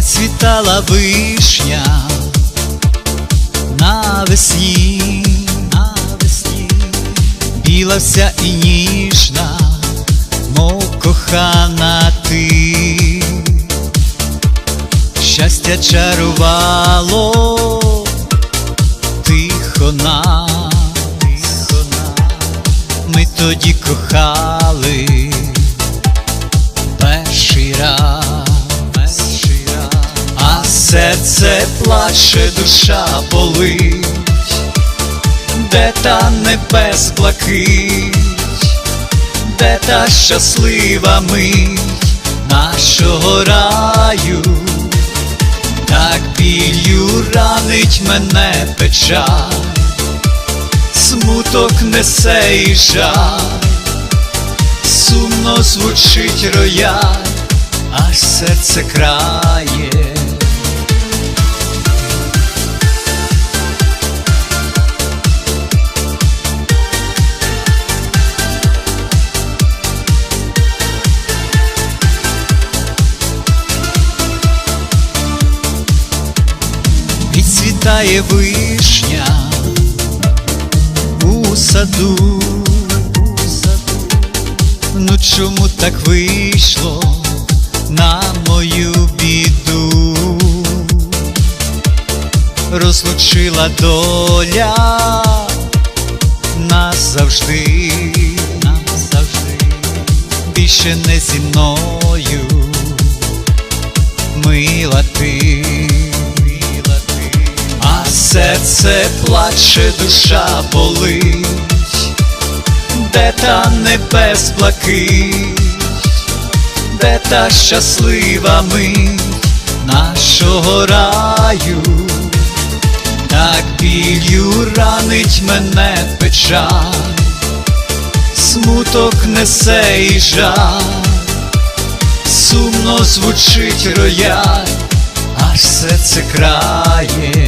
Зацвітала вишня навесні, навесні, біла вся і ніжна, мов кохана ти, щастя чарувало, тихо нас, тихо нас, ми тоді кохали серце плаче, душа болить, де та небес блакить, де та щаслива мить нашого раю, так білью ранить мене печаль, смуток несе і жаль. Сумно звучить рояль, аж серце крає. Відцвітає вишня у саду. Ну чому так вийшло на мою біду? Розлучила доля нас завжди, нас завжди, більше не зі мною, мила ти, серце плаче, душа болить. Де та небес блакить, де та щаслива мить нашого раю, так білью ранить мене печаль, смуток несе і жаль, сумно звучить рояль, аж серце крає.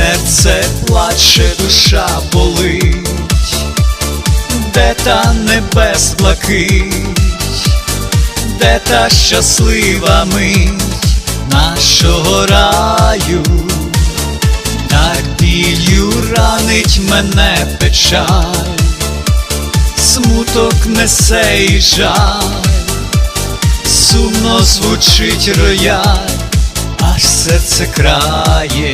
Серце плаче, душа болить, де та небес блакить, де та щаслива мить? Нашого раю, так білью ранить мене печаль, смуток несе і жаль, сумно звучить рояль аж серце крає.